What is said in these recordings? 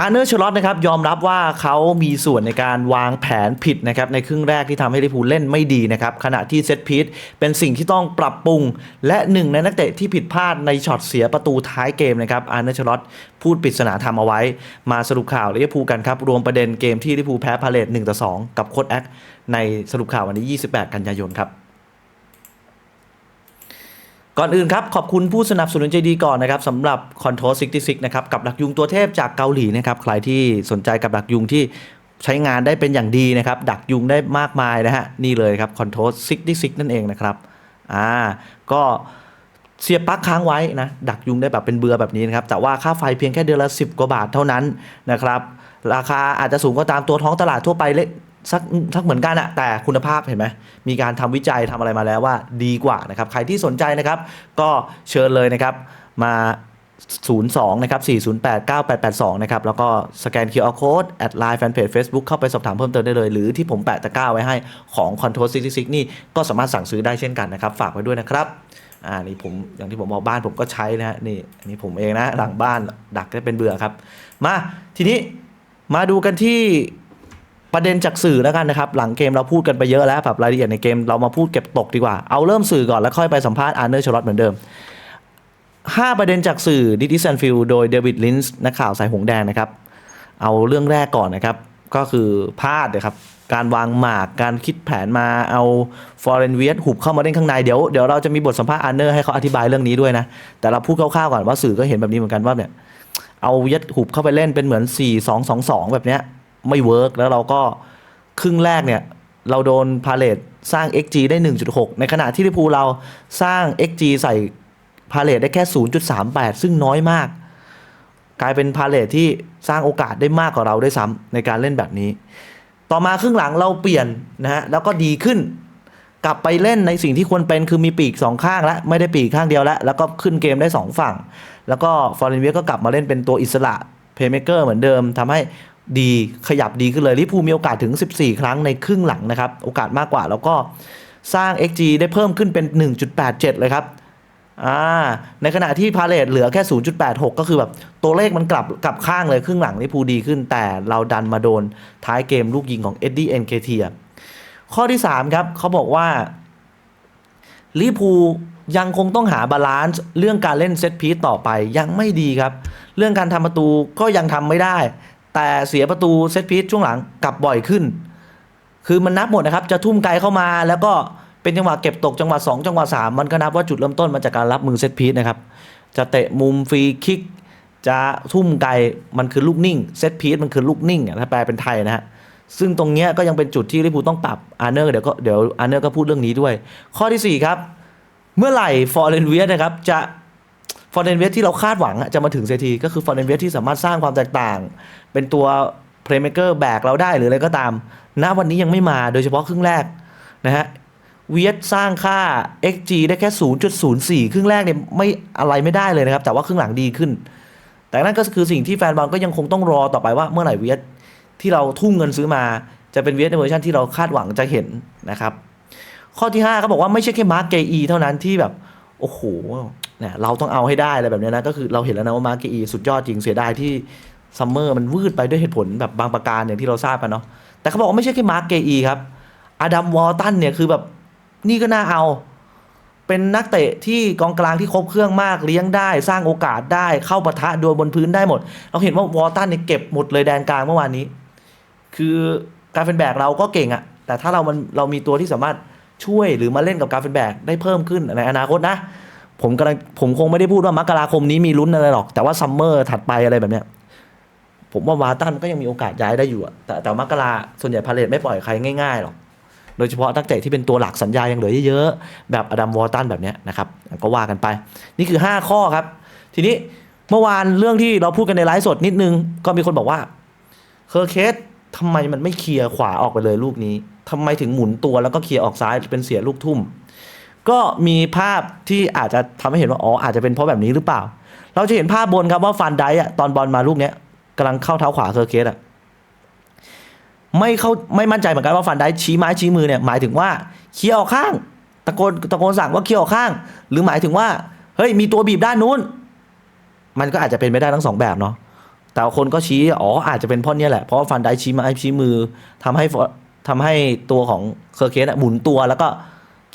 อาร์เนอร์ชลอตนะครับยอมรับว่าเขามีส่วนในการวางแผนผิดนะครับในครึ่งแรกที่ทำให้ลิเวอร์พูลเล่นไม่ดีนะครับขณะที่เซตพีทเป็นสิ่งที่ต้องปรับปรุง และหนึ่งในนักเตะที่ผิดพลาดในช็อตเสียประตูท้ายเกมนะครับอาร์เนอร์ชลอตพูดปริศนาธรรมเอาไว้ มาสรุปข่าวลิเวอร์พูลกันครับ รวมประเด็นเกมที่ลิเวอร์พูลแพ้พาเลต1ต่อ2กับโค้ดแอคในสรุปข่าววันนี้ 28 กันยายนครับ ก่อนอื่นครับ ขอบคุณผู้สนับสนุนใจดีก่อนนะครับสำหรับ Control 66 นะครับ กับดักยุงตัวเทพจากเกาหลีนะครับ ใครที่สนใจกับดักยุงที่ใช้งานได้เป็นอย่างดีนะครับ ดักยุงได้มากมายนะฮะ นี่เลยครับ Control 66 นั่นเองนะครับอ่าก็เสียบปลั๊กค้างไว้นะดักยุงได้แบบเป็นเบือแบบนี้นะครับแต่ว่าค่าไฟเพียงแค่เดือนละ 10 กว่าบาทเท่านั้นนะครับราคาอาจจะสูงกว่าตามตัวท้องตลาดทั่วไปเล็ก สักสักเหมือนกันอะแต่คุณภาพเห็นไหมมีการทำวิจัยทำอะไรมาแล้วว่าดีกว่านะครับ ใครที่สนใจนะครับ ก็เชิญเลยนะครับมา 02 นะครับ 408 9882 นะครับ แล้วก็สแกน QR Code แอดไลน์แฟนเพจ Facebook เข้าไปสอบถามเพิ่มเติมได้เลย หรือที่ผมแปะตะกร้าไว้ให้ของ Control 66 นี่ ก็สามารถสั่งซื้อได้เช่นกันนะครับ ฝากไว้ด้วยนะครับ อ่า นี่ผม อย่างที่ผมบอกบ้านผมก็ใช้นะฮะ นี่อันนี้ผมเองนะ หลังบ้านดักได้เป็นเบื่อครับ มา ทีนี้มาดูกันที่ ประเด็นจากสื่อแล้วกันนะครับหลังเกมเราพูดกันไปเยอะแล้วแบบรายละเอียดในเกมเรามาพูดเก็บตกดีกว่าเอาเริ่มสื่อก่อนแล้วค่อยไปสัมภาษณ์อาร์เนอร์ชลอตเหมือนเดิม 5 ประเด็นจากสื่อดิจิสันฟิลโดยเดวิดลินส์นักข่าวสายหงแดงนะครับเอาเรื่องแรกก่อนนะครับ ก็คือพลาดนะครับการวางหมากการคิดแผนมาเอาฟอร์เรนเวียหุบเข้ามาเล่นข้างในเดี๋ยวเดี๋ยวเราจะมีบทสัมภาษณ์อาร์เนอร์ให้เขาอธิบายเรื่องนี้ด้วยนะ แต่เราพูดคร่าวๆก่อนว่าสื่อก็เห็นแบบนี้เหมือนกันว่าเนี่ยเอายัดหุบเข้าไปเล่นเป็นเหมือน 4 2 2 2 แบบเนี้ย ไม่เวิร์กแล้วเราก็ครึ่งแรกเนี่ย เราโดนพาเลตสร้าง XG ได้ 1.6 ในขณะที่ลิปูเราสร้าง XG ใส่พาเลตได้แค่ 0.38 ซึ่งน้อยมาก กลายเป็นพาเลทที่สร้างโอกาสได้มากกว่าเราได้วยซ้ำในการเล่นแบบนี้ ต่อมาครึ่งหลังเราเปลี่ยนนะฮะแล้วก็ดีขึ้นกลับไปเล่นในสิ่งที่ควรเป็นคือมีปีกสองข้างแล้วไม่ได้ปีกข้างเดียวแล้ว แล้วก็ขึ้นเกมได้สองฝั่ง แล้วก็ฟอร์เรนเวียก็กลับมาเล่นเป็นตัวอิสระเพย์เมเกอร์เหมือนเดิมทำให้ ดีขยับดีขึ้นเลยลิพูมีโอกาสถึง 14 ครั้งในครึ่งหลังนะครับ โอกาสมากกว่าแล้วก็สร้าง XG ได้เพิ่มขึ้นเป็น 1.87 เลยครับอ่าในขณะที่พาเลตเหลือแค่ 0.86 ก็คือแบบตัวเลขมันกลับกลับข้างเลยครึ่งหลังนี่พูดีขึ้น แต่เราดันมาโดนท้ายเกมลูกยิงของเอ็ดดี้เอ็นเคเทียข้อที่ 3 ครับเขาบอกว่าลิพูยังคงต้องหาบาลานซ์เรื่องการเล่นเซตพีซต่อไปยังไม่ดีครับ เรื่องการทำประตูก็ยังทำไม่ได้ แต่เสียประตูเซตพีซช่วงหลังกลับบ่อยขึ้น คือมันนับหมดนะครับ จะทุ่มไกลเข้ามาแล้วก็เป็นจังหวะเก็บตกจังหวะ2จังหวะ3มันก็นับว่าจุดเริ่มต้นมาจากการรับมือเซตพีซนะครับ จะเตะมุมฟรีคิก จะทุ่มไกลมันคือลูกนิ่งเซตพีซมันคือลูกนิ่งถ้าแปลเป็นไทยนะฮะซึ่งตรงเนี้ยก็ยังเป็นจุดที่ลิเวอร์พูลต้องปรับอาร์เนอร์เดี๋ยวก็เดี๋ยวอาร์เนอร์ก็พูดเรื่องนี้ด้วย ข้อทีสี่ 4 ครับ เมื่อไหร่ฟอร์เรนเวียนะครับจะฟอร์เรนเวียที่เราคาดหวังจะมาถึงเซทีก็คือฟอร์เรนเวียที่สามารถสร้างความแตกต่าง เป็นตัวเพลย์เมเกอร์แบกเราได้หรืออะไรก็ตาม ณวันนี้ยังไม่มาโดยเฉพาะครึ่งแรกนะฮะเวียดสร้างค่า xg ได้แค่ 0.04 ครึ่งแรกเนี่ยไม่อะไรไม่ได้เลยนะครับ แต่ว่าครึ่งหลังดีขึ้น แต่นั่นก็คือสิ่งที่แฟนบอลก็ยังคงต้องรอต่อไปว่าเมื่อไหร่เวียสที่เราทุ่มเงินซื้อมาจะเป็นเวียสในเวอร์ชันที่เราคาดหวังจะเห็นนะครับ ข้อที่5เขาบอกว่าไม่ใช่แค่มาร์กเกอีเท่านั้นที่แบบ โอ้โหเนี่ยเราต้องเอาให้ได้อะไรแบบเนี้ยนะ ก็คือเราเห็นแล้วนะว่ามาร์กเกอีสุดยอดจริงเสียดายที่ ซัมเมอร์มันวืดไปด้วยเหตุผลแบบบางประการอย่างที่เราทราบกันเนาะแต่เขาบอกว่าไม่ใช่แค่มาร์กเกอีครับอดัมวอลตันเนี่ยคือแบบนี่ก็น่าเอา เป็นนักเตะที่กองกลางที่ครบเครื่องมากเลี้ยงได้สร้างโอกาสได้เข้าปะทะดวลบนพื้นได้หมด เราเห็นว่าวอลตันเนี่ยเก็บหมดเลยแดนกลางเมื่อวานนี้ คือการเป็นแบกเราก็เก่งอะแต่ถ้าเรามันเรามีตัวที่สามารถช่วยหรือมาเล่นกับการเป็นแบกได้เพิ่มขึ้นในอนาคตนะผมกำลังผมคงไม่ได้พูดว่ามกราคมนี้มีลุ้นอะไรหรอก แต่ว่าซัมเมอร์ถัดไปอะไรแบบเนี้ย ผมว่าวาตันก็ยังมีโอกาสย้ายได้อยู่อะแต่แต่มักราส่วนใหญ่พาเลตไม่ปล่อยใครง่ายๆหรอกโดยเฉพาะนักเตะที่เป็นตัวหลักสัญญายังเหลือเยอะๆ แบบอดัมวอลตันแบบเนี้ยนะครับ ก็ว่ากันไป นี่คือ 5 ข้อครับ ทีนี้เมื่อวานเรื่องที่เราพูดกันในไลฟ์สดนิดนึง ก็มีคนบอกว่าเคอร์เคสทำไมมันไม่เคลียร์ขวาออกไปเลยลูกนี้ทำไมถึงหมุนตัวแล้วก็เคลียร์ออกซ้ายเป็นเสียลูกทุ่ม ก็มีภาพที่อาจจะทำให้เห็นว่าอ๋ออาจจะเป็นเพราะแบบนี้หรือเปล่า เราจะเห็นภาพบนครับว่าฟันไดอะตอนบอลมาลูกเนี้ย กำลังเข้าเท้าขวาเคอร์เคสอะไม่เข้าไม่มั่นใจเหมือนกันว่าฟันได้ชี้ไม้ชี้มือเนี่ยหมายถึงว่าเคลียร์ออกข้างตะโกนตะโกนสั่งว่าเคลียร์ออกข้าง หรือหมายถึงว่าเฮ้ยมีตัวบีบด้านนู้น มันก็อาจจะเป็นไม่ได้ทั้งสองแบบเนาะแต่คนก็ชี้อ๋ออาจจะเป็นเพราะเนี้ยแหละเพราะฟันได้ชี้ไมาชี้มือทำให้ฟอทำให้ตัวของเคอร์เคสอะหมุนตัวแล้วก็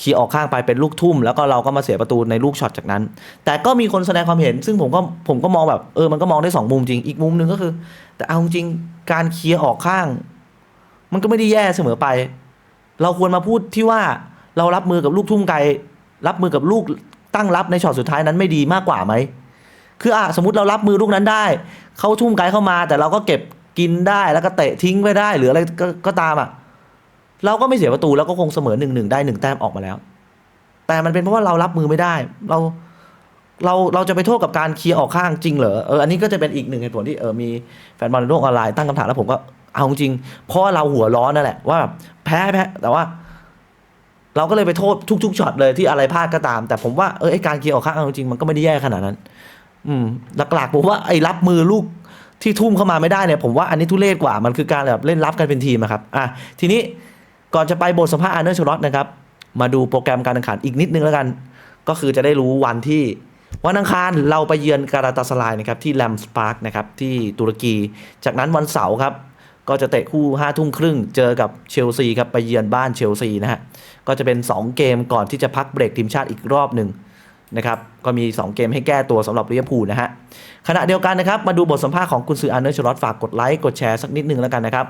ขี่ออกข้างไปเป็นลูกทุ่ม แล้วก็เราก็มาเสียประตูในลูกช็อตจากนั้น แต่ก็มีคนแสดงความเห็น ซึ่งผมก็ผมก็มองแบบเออมันก็มองได้สองมุมจริงอีกมุมหนึ่งก็คือ แต่เอาจริงการเคลียร์ออกข้าง มันก็ไม่ได้แย่เสมอไป เราควรมาพูดที่ว่าเรารับมือกับลูกทุ่มไกล รับมือกับลูกตั้งรับในช็อตสุดท้ายนั้นไม่ดีมากกว่าไหมคืออะสมมติเรารับมือลูกนั้นได้เขาทุ่มไกลเข้ามา แต่เราก็เก็บกินได้แล้วก็เตะทิ้งไปได้ หรืออะไรก็ก็ตามอะ เราก็ไม่เสียประตูแล้วก็คงเสมอหนึ่งหนึ่งได้หนึ่งแต้มออกมาแล้ว แต่มันเป็นเพราะว่าเรารับมือไม่ได้ เราเราเราจะไปโทษกับการเคลียร์ออกข้างจริงเหรอเอออันนี้ก็จะเป็นอีกหนึ่งเหตุผลที่เออมีแฟนบอลในโลกออนไลน์ตั้งคำถามแล้วผมก็เอาจริง เพราะเราหัวร้อนนั่นแหละว่าแพ้แพ้แต่ว่า เราก็เลยไปโทษทุกๆช็อตเลยที่อะไรพลาดก็ตาม แต่ผมว่าเออไอการเคลียร์ออกข้างเอาจริงมันก็ไม่ได้แย่ขนาดนั้น อืมหลักๆผมว่าไอ้รับมือลูกที่ทุ่มเข้ามาไม่ได้เนี่ยผมว่าอันนี้ทุเรศกว่ามันคือการแบบเล่นรับกันเป็นทีมอะครับอะทีนี้ ก่อนจะไปบทสัมภาษณ์อาร์เนอร์ชลอตนะครับ มาดูโปรแกรมการแข่งขันอีกนิดนึงแล้วกัน ก็คือจะได้รู้วันที่วันอังคารเราไปเยือนการาตาสลายนะครับที่แลมสปาร์กนะครับที่ตุรกี จากนั้นวันเสาร์ครับก็จะเตะคู่5ทุ่มครึ่งเจอกับเชลซีครับไปเยือนบ้านเชลซีนะฮะก็จะเป็น 2 เกมก่อนที่จะพักเบรกทีมชาติอีกรอบหนึ่งนะครับก็มี 2 เกมให้แก้ตัวสำหรับลิเวอร์พูลนะฮะขณะเดียวกันนะครับมาดูบทสัมภาษณ์ของกุนซืออาร์เนอร์ชลอตฝากกดไลค์กดแชร์สักนิดนึงแล้วกันนะครับ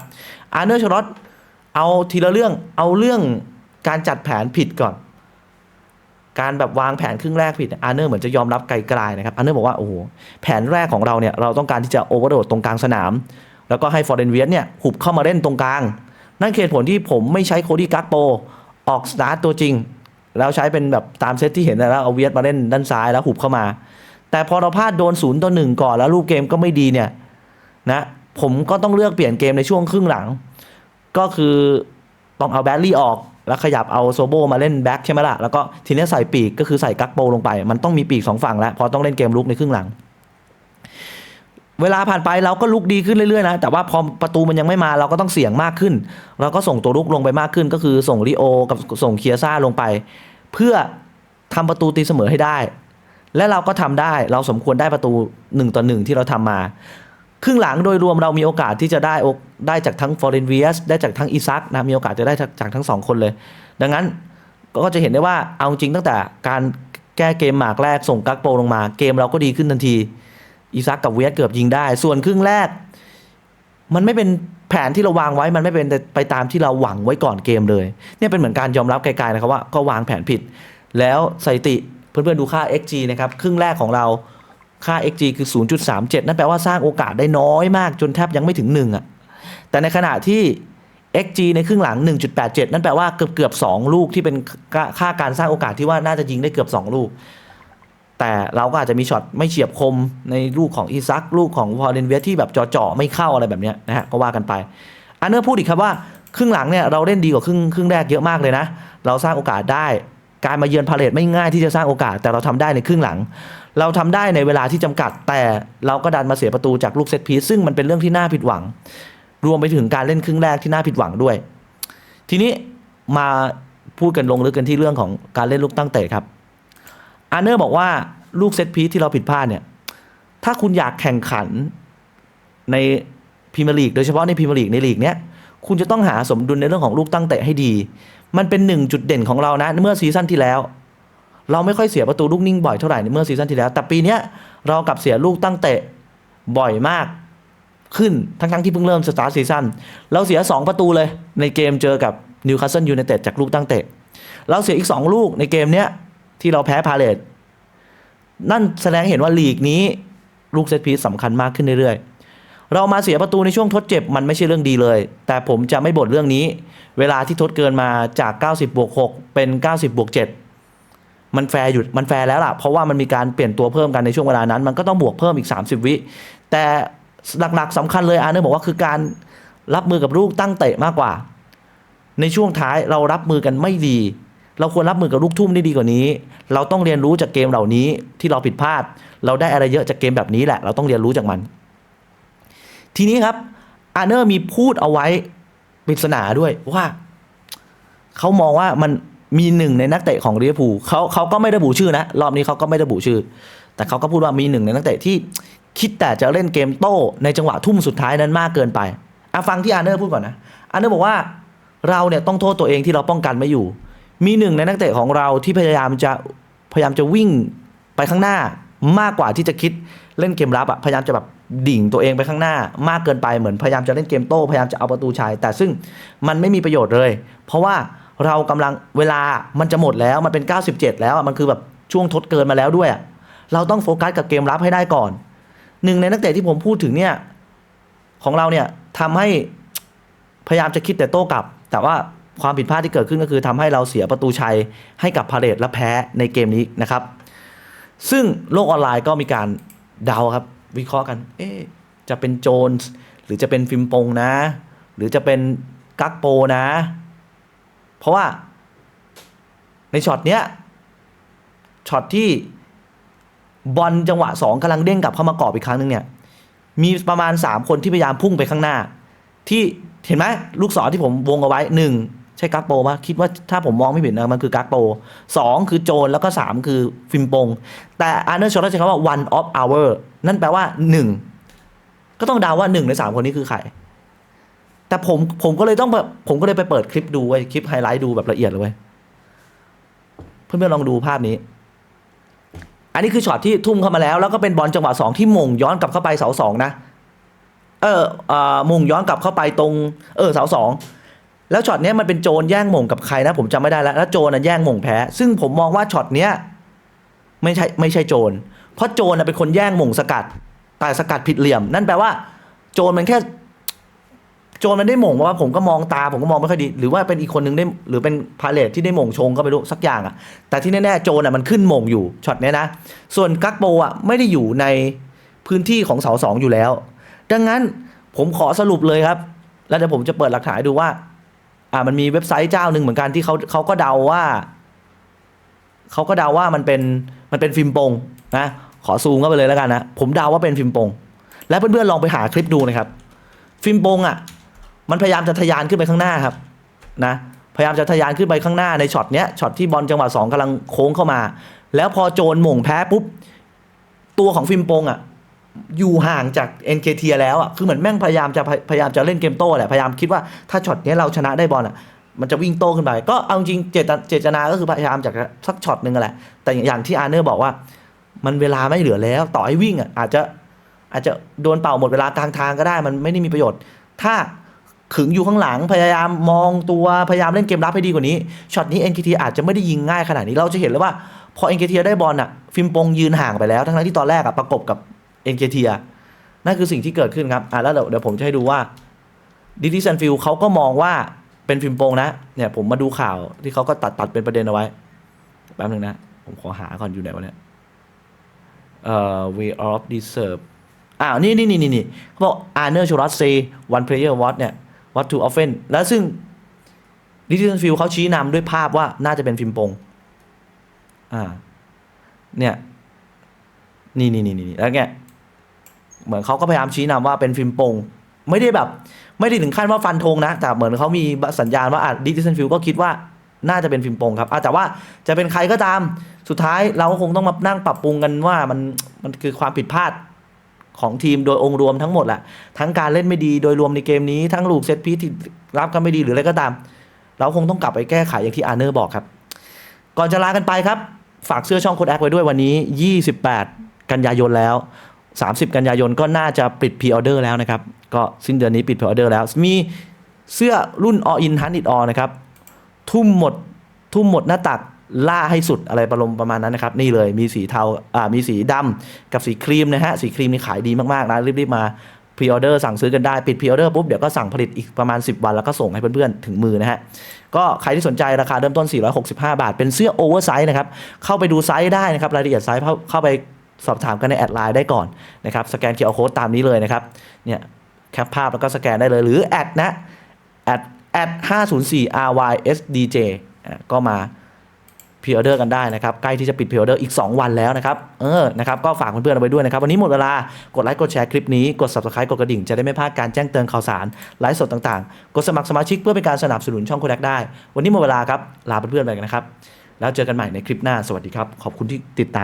อาร์เนอร์ชลอต เอาทีละเรื่องเอาเรื่องการจัดแผนผิดก่อน การแบบวางแผนครึ่งแรกผิดอาร์เนอร์เหมือนจะยอมรับไกลๆนะครับอาร์เนอร์บอกว่าโอ้โหแผนแรกของเราเนี่ยเราต้องการที่จะโอเวอร์โดดตรงกลางสนาม แล้วก็ให้ฟอร์เรนเวียสเนี่ยหุบเข้ามาเล่นตรงกลาง นั่นคือเหตุผลที่ผมไม่ใช้โคดี้กักโปออกสตาร์ตตัวจริง แล้วใช้เป็นแบบตามเซตที่เห็นแล้วเอาเวียสมาเล่นด้านซ้ายแล้วหุบเข้ามา แต่พอเราพลาดโดนศูนย์ต่อหนึ่งก่อนแล้วรูปเกมก็ไม่ดีเนี่ยนะผมก็ต้องเลือกเปลี่ยนเกมในช่วงครึ่งหลัง ก็คือต้องเอาแบดลี่ออกแล้วขยับเอาโซโบมาเล่นแบ็คใช่ไหมล่ะ แล้วก็ทีนี้ใส่ปีกก็คือใส่กักโปลงไป มันต้องมีปีกสองฝั่งแล้ว พอต้องเล่นเกมลุกในครึ่งหลัง เวลาผ่านไปเราก็ลุกดีขึ้นเรื่อยๆนะ แต่ว่าพอประตูมันยังไม่มาเราก็ต้องเสี่ยงมากขึ้น เราก็ส่งตัวลุกลงไปมากขึ้น ก็คือส่งลิโอ กับส่งเคียซ่าลงไป เพื่อทำประตูตีเสมอให้ได้ และเราก็ทำได้ เราสมควรได้ประตูหนึ่งต่อหนึ่งที่เราทำมา ครึ่งหลังโดยรวมเรามีโอกาสที่จะได้อกได้จากทั้งฟอร์เรนเวียสได้จากทั้งอีซักนะมีโอกาสจะได้จากจากทั้งสองคนเลย ดังนั้นก็จะเห็นได้ว่าเอาจริงตั้งแต่การแก้เกมหมากแรกส่งกักโปลงมา เกมเราก็ดีขึ้นทันที อีซักกับเวียสเกือบยิงได้ ส่วนครึ่งแรก มันไม่เป็นแผนที่เราวางไว้มันไม่เป็นไปตามที่เราหวังไว้ก่อนเกมเลยเนี่ยเป็นเหมือนการยอมรับไกลๆนะครับว่าก็วางแผนผิด แล้วสถิติเพื่อนๆดูค่า xg นะครับครึ่งแรกของเรา ค่า xg คือ 0.37 นั่นแปลว่าสร้างโอกาสได้น้อยมากจนแทบยังไม่ถึง 1 อะ แต่ในขณะที่ xg ในครึ่งหลัง 1.87 นั่นแปลว่าเกือบเกือบ2ลูกที่เป็นค่าการสร้างโอกาสที่ว่าน่าจะยิงได้เกือบ 2 ลูก แต่เราก็อาจจะมีช็อตไม่เฉียบคมในลูกของอีซักลูกของพอเดนเวียที่แบบจาะๆไม่เข้าอะไรแบบนี้นะฮะก็ว่ากันไป อันเนอร์พูดอีกครับว่าครึ่งหลังเนี่ยเราเล่นดีกว่าครึ่งครึ่งแรกเยอะมากเลยนะ เราสร้างโอกาสได้ การมาเยือนพาเลตไม่ง่ายที่จะสร้างโอกาส แต่เราทำได้ในครึ่งหลัง เราทำได้ในเวลาที่จำกัด แต่เราก็ดันมาเสียประตูจากลูกเซตพีซซึ่งมันเป็นเรื่องที่น่าผิดหวัง รวมไปถึงการเล่นครึ่งแรกที่น่าผิดหวังด้วย ทีนี้มาพูดกันลงลึกกันที่เรื่องของการเล่นลูกตั้งเตะครับอาร์เนอร์บอกว่าลูกเซตพีซที่เราผิดพลาดเนี่ยถ้าคุณอยากแข่งขันในพรีเมียร์ลีกโดยเฉพาะในพรีเมียร์ลีกในลีกเนี้ยคุณจะต้องหาสมดุลในเรื่องของลูกตั้งเตะให้ดี มันเป็นหนึ่งจุดเด่นของเรานะ เมื่อซีซั่นที่แล้ว เราไม่ค่อยเสียประตูลูกนิ่งบ่อยเท่าไหร่ในเมื่อซีซั่นที่แล้ว แต่ปีนี้เรากลับเสียลูกตั้งเตะบ่อยมากขึ้นทั้งๆที่เพิ่งเริ่มสตาร์ทซีซั่นเราเสีย 2 ประตูเลยในเกมเจอกับนิวคาสเซิลยูไนเต็ดจากลูกตั้งเตะ เราเสียอีก 2 ลูกในเกมเนี้ยที่เราแพ้พาเลตนั่นแสดงเห็นว่าลีกนี้ลูกเซตพีซสำคัญมากขึ้นเรื่อยๆ เรามาเสียประตูในช่วงทดเจ็บมันไม่ใช่เรื่องดีเลย แต่ผมจะไม่บ่นเรื่องนี้ เวลาที่ทดเกินมาจาก 90บวก6เป็น 90บวก7มันแฟร์หยุดมันแฟร์แล้วล่ะ เพราะว่ามันมีการเปลี่ยนตัวเพิ่มกันในช่วงเวลานั้น มันก็ต้องบวกเพิ่มอีก 30 วิ แต่หลักๆสำคัญเลยอาเนอร์บอกว่าคือการรับมือกับลูกตั้งเตะมากกว่า ในช่วงท้ายเรารับมือกันไม่ดี เราควรรับมือกับลูกทุ่มได้ดีกว่านี้ เราต้องเรียนรู้จากเกมเหล่านี้ที่เราผิดพลาด เราได้อะไรเยอะจากเกมแบบนี้แหละ เราต้องเรียนรู้จากมัน ทีนี้ครับอาร์เนอร์มีพูดเอาไว้ปริศนาด้วยว่าเขามองว่ามันมีหนึ่งในนักเตะของลิเวอร์พูลเขาเขาก็ไม่ระบุชื่อนะ รอบนี้เขาก็ไม่ระบุชื่อ แต่เขาก็พูดว่ามีหนึ่งในนักเตะที่คิดแต่จะเล่นเกมโต้ในจังหวะทุ่มสุดท้ายนั้นมากเกินไปอะฟังที่อาร์เนอร์พูดก่อนนะอาร์เนอร์บอกว่าเราเนี่ยต้องโทษตัวเองที่เราป้องกันไม่อยู่ มีหนึ่งในนักเตะของเราที่พยายามจะพยายามจะวิ่งไปข้างหน้ามากกว่าที่จะคิดเล่นเกมรับอะพยายามจะแบบ ดิ่งตัวเองไปข้างหน้ามากเกินไปเหมือนพยายามจะเล่นเกมโต้พยายามจะเอาประตูชัยแต่ซึ่งมันไม่มีประโยชน์เลย เพราะว่าเรากำลังเวลามันจะหมดแล้วมันเป็น 97 แล้วมันคือแบบช่วงทดเกินมาแล้วด้วย เราต้องโฟกัสกับเกมรับให้ได้ก่อนหนึ่งในนักเตะที่ผมพูดถึงเนี่ยของเราเนี่ยทำให้พยายามจะคิดแต่โต้กลับ แต่ว่าความผิดพลาดที่เกิดขึ้นก็คือทำให้เราเสียประตูชัยให้กับพาเลตและแพ้ในเกมนี้นะครับ ซึ่งโลกออนไลน์ก็มีการเดาครับ วิเคราะห์กัน เอ๊ะจะเป็นโจนส์หรือจะเป็นฟิมปงนะ หรือจะเป็นกักโปนะ เพราะว่าในช็อตเนี้ยช็อตที่บอลจังหวะสองกำลังเด้งกลับเข้ามากรอบอีกครั้งหนึงเนี่ยมีประมาณ 3 คนที่พยายามพุ่งไปข้างหน้า ที่เห็นไหมลูกศรที่ผมวงเอาไว้หนึ่ง ช่กักโปปะคิดว่าถ้าผมมองไม่ผิดนะมันคือกักโปสองคือโจนแล้วก็3คือฟิมปง แต่อาร์เนอร์ชอตใช้คำว่า one of hour นั่นแปลว่า1ก็ต้องเดาว่า1ใน3คนนี้คือใครแต่ผมผมก็เลยต้องแบบผมก็เลยไปเปิดคลิปดูไว้คลิปไฮไลท์ดูแบบละเอียดเลยเว้ยเพื่อนๆลองดูภาพนี้ อันนี้คือช็อตที่ทุ่มเข้ามาแล้ว แล้วก็เป็นบอลจังหวะสองที่ม่งย้อนกลับเข้าไปเสาสองนะ เออเอ่อม่งย้อนกลับเข้าไปตรง เออเสาสอง แล้วช็อตเนี้ยมันเป็นโจรแย่งหม่งกับใครนะ ผมจำไม่ได้แล้วแล้วโจรน่ะแย่งหม่งแพ้ ซึ่งผมมองว่าช็อตเนี้ยไม่ใช่ไม่ใช่โจรเพราะโจรน่ะเป็นคนแย่งหม่งสกัด แต่สกัดผิดเหลี่ยม นั่นแปลว่า โจรมันแค่ โจรมันได้หม่งว่าผมก็มองตาผมก็มองไม่ค่อยดี หรือว่าเป็นอีกคนนึงได้หรือเป็นพาเลทที่ได้หม่งชงก็ไม่รู้สักอย่างอะแต่ที่แน่ๆโจรอะมันขึ้นหม่งอยู่ช็อตเนี้ยนะ ส่วนกักโปอะไม่ได้อยู่ในพื้นที่ของเสาสองอยู่แล้ว ดังนั้นผมขอสรุปเลยครับ แล้วเดี๋ยวผมจะเปิดหลักฐานดูว่า อ่ามันมีเว็บไซต์เจ้าหนึ่งเหมือนกันที่เขาเขาก็เดาว่าเขาก็เดาว่ามันเป็นมันเป็นฟิล์มโปงนะขอซูมเข้าไปเลยแล้วกันนะผมเดาว่าเป็นฟิล์มโปงแล้วเพื่อนๆลองไปหาคลิปดูนะครับ ฟิล์มโปงอะ มันพยายามจะทะยานขึ้นไปข้างหน้าครับนะพยายามจะทะยานขึ้นไปข้างหน้าในช็อตเนี้ยช็อตที่บอลจังหวะสองกำลังโค้งเข้ามา แล้วพอโจนหม่งแพ้ปุ๊บตัวของฟิล์มโปงอะ อยู่ห่างจาก NKT แล้วอะคือเหมือนแม่งพยายามจะพยายามจะเล่นเกมโต้แหละพยายามคิดว่าถ้าช็อตนี้เราชนะได้บอลอะมันจะวิ่งโต้ขึ้นไป ก็เอาจริงเจตเจตนาก็คือพยายามจากสักช็อตหนึ่งแหละ แต่อย่างที่อาร์เนอร์บอกว่า มันเวลาไม่เหลือแล้ว ต่อให้วิ่งอะอาจจะอาจจะโดนเป่าหมดเวลากลางทางก็ได้ มันไม่ได้มีประโยชน์ ถ้าขึงอยู่ข้างหลังพยายามมองตัวพยายามเล่นเกมรับให้ดีกว่านี้ช็อตนี้ NKT อาจจะไม่ได้ยิงง่ายขนาดนี้เราจะเห็นเลยว่าพอ NKT ได้บอลอะฟิมปงยืนห่างไปแล้ว ทั้งที่ตอนแรกอะประกบกับ NKT อะนั่นคือสิ่งที่เกิดขึ้นครับอะแล้วเดี๋ยวเดี๋ยวผมจะให้ดูว่าดิทิสันฟิลเขาก็มองว่าเป็นฟิมโปงนะ เนี่ยผมมาดูข่าวที่เขาก็ตัดตัดเป็นประเด็นเอาไว้ แป๊บนึงนะ ผมขอหาก่อนอยู่ไหนวะเนี่ยเอ่อ way of deserve อ้าวนี่นี่นี่นี่เขาบอก Arner s h o r a t say one player what เนี่ย what to often แล้วซึ่งดิจิทัลฟิลเขาชี้นำด้วยภาพว่าน่าจะเป็นฟิล์มปงอ่าเนี่ย นี่นี่นี่นี่แล้วเนี่ย เหมือนเขาก็พยายามชี้นำว่าเป็นฟิล์มโปงไม่ได้แบบ ไม่ได้ถึงขั้นว่าฟันธงนะ แต่เหมือนเขามีสัญญาณว่าอะดิจิทัลฟิลก็คิดว่าน่าจะเป็นฟิล์มโปงครับแต่ว่าจะเป็นใครก็ตามสุดท้ายเราก็คงต้องมานั่งปรับปรุงกันว่ามันมันคือความผิดพลาดของทีมโดยองค์รวมทั้งหมดแหละทั้งการเล่นไม่ดีโดยรวมในเกมนี้ทั้งลูกเซตพีที่รับกันไม่ดีหรืออะไรก็ตาม เราคงต้องกลับไปแก้ไขอย่างที่อาร์เนอร์บอกครับ ก่อนจะลากันไปครับ ฝากเสื้อช่องโคดแอคไว้ด้วยวันนี้ 28 กันยายนแล้ว 30 กันยายนก็น่าจะปิดพรีออเดอร์แล้วนะครับ ก็สิ้นเดือนนี้ปิดพรีออเดอร์แล้ว มีเสื้อรุ่น All In ฮัน It All นะครับ ทุ่มหมดทุ่มหมดหน้าตักล่าให้สุดอะไรประลมประมาณนั้นนะครับ นี่เลยมีสีเทาอ่ามีสีดำกับสีครีมนะฮะ สีครีมนี่ขายดีมากๆนะรีบๆมาพรีออเดอร์สั่งซื้อกันได้ ปิดพรีออเดอร์ปุ๊บ เดี๋ยวก็สั่งผลิตอีกประมาณ 10 วันแล้วก็ส่งให้เพื่อนๆ ถึงมือนะฮะ ก็ใครที่สนใจราคาเริ่มต้น 465 บาท เป็นเสื้อโอเวอร์ไซส์นะครับ เข้าไปดูไซส์ได้นะครับ รายละเอียดไซส์เข้าไป สอบถามกันในแอดไลน์ได้ก่อนนะครับสแกน QR Code ตามนี้เลยนะครับเนี่ยแคปภาพแล้วก็สแกนได้เลยหรือแอดนะแอดแอด504 RYSDJ ก็มาพรีออเดอร์กันได้นะครับ ใกล้ที่จะปิดพรีออเดอร์อีก 2 วันแล้วนะครับ เออนะครับก็ฝากเพื่อนๆเอาไว้ด้วยนะครับ วันนี้หมดเวลากดไลค์กดแชร์คลิปนี้กด subscribe กดกระดิ่ง จะได้ไม่พลาดการแจ้งเตือนข่าวสาร ไลฟ์สดต่างๆ กดสมัครสมาชิกเพื่อเป็นการสนับสนุนช่องโคดักได้ วันนี้หมดเวลาครับ ลาเพื่อนๆไปกันนะครับ แล้วเจอกันใหม่ในคลิปหน้าสวัสดีครับขอบคุณที่ติดตาม